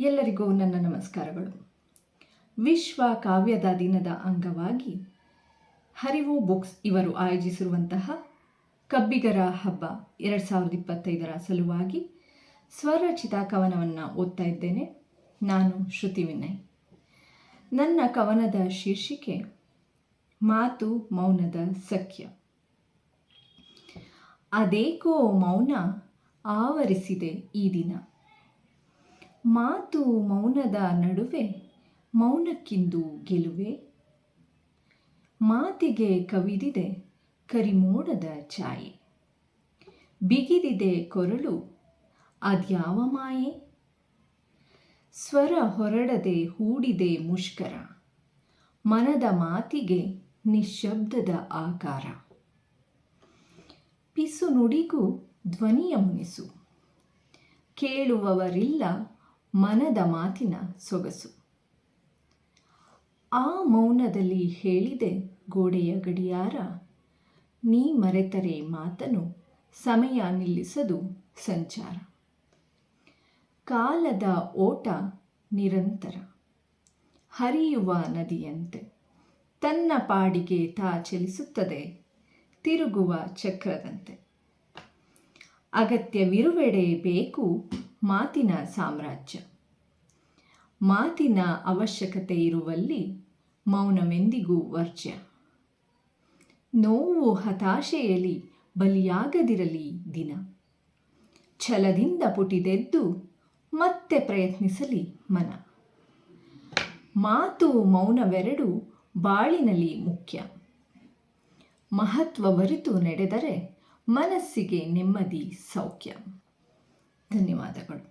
ಎಲ್ಲರಿಗೂ ನನ್ನ ನಮಸ್ಕಾರಗಳು. ವಿಶ್ವ ಕಾವ್ಯದ ದಿನದ ಅಂಗವಾಗಿ ಹರಿವು ಬುಕ್ಸ್ ಇವರು ಆಯೋಜಿಸಿರುವಂತಹ ಕಬ್ಬಿಗರ ಹಬ್ಬ ಎರಡು ಸಾವಿರದ ಇಪ್ಪತ್ತೈದರ ಸಲುವಾಗಿ ಸ್ವರಚಿತ ಕವನವನ್ನು ಓದ್ತಾ ಇದ್ದೇನೆ. ನಾನು ಶ್ರುತಿ ವಿನಯ್. ನನ್ನ ಕವನದ ಶೀರ್ಷಿಕೆ, ಮಾತು ಮೌನದ ಸಖ್ಯ. ಅದೇಕೋ ಮೌನ ಆವರಿಸಿದೆ ಈ ದಿನ. ಮಾತು ಮೌನದ ನಡುವೆ ಮೌನಕ್ಕಿಂದು ಗೆಲುವೆ. ಮಾತಿಗೆ ಕವಿದಿದೆ ಕರಿಮೋಡದ ಛಾಯೆ. ಬಿಗಿದಿದೆ ಕೊರಳು, ಅದ್ಯಾವ ಮಾಯೆ? ಸ್ವರ ಹೊರಡದೆ ಹೂಡಿದೆ ಮುಷ್ಕರ, ಮನದ ಮಾತಿಗೆ ನಿಶ್ಶಬ್ದದ ಆಕಾರ. ಪಿಸು ನುಡಿಗೂ ಧ್ವನಿಯ ಮುನಿಸು, ಕೇಳುವವರಿಲ್ಲ ಮನದ ಮಾತಿನ ಸೊಗಸು. ಆ ಮೌನದಲ್ಲಿ ಹೇಳಿದೆ ಗೋಡೆಯ ಗಡಿಯಾರ, ನೀ ಮರೆತರೆ ಮಾತನು ಸಮಯ ನಿಲ್ಲಿಸದು ಸಂಚಾರ. ಕಾಲದ ಓಟ ನಿರಂತರ. ಹರಿಯುವ ನದಿಯಂತೆ ತನ್ನ ಪಾಡಿಗೆ ತಾ ಚಲಿಸುತ್ತದೆ, ತಿರುಗುವ ಚಕ್ರದಂತೆ. ಅಗತ್ಯವಿರುವೆಡೆ ಬೇಕು ಮಾತಿನ ಸಾಮ್ರಾಜ್ಯ. ಮಾತಿನ ಅವಶ್ಯಕತೆ ಇರುವಲ್ಲಿ ಮೌನವೆಂದಿಗೂ ವರ್ಜ್ಯ. ನೋವು ಹತಾಶೆಯಲ್ಲಿ ಬಲಿಯಾಗದಿರಲಿ ದಿನ. ಛಲದಿಂದ ಪುಟಿದೆದ್ದು ಮತ್ತೆ ಪ್ರಯತ್ನಿಸಲಿ ಮನ. ಮಾತು ಮೌನವೆರಡು ಬಾಳಿನಲ್ಲಿ ಮುಖ್ಯ. ಮಹತ್ವವರಿತು ನಡೆದರೆ ಮನಸ್ಸಿಗೆ ನೆಮ್ಮದಿ ಸೌಖ್ಯ. ಧನ್ಯವಾದಗಳು.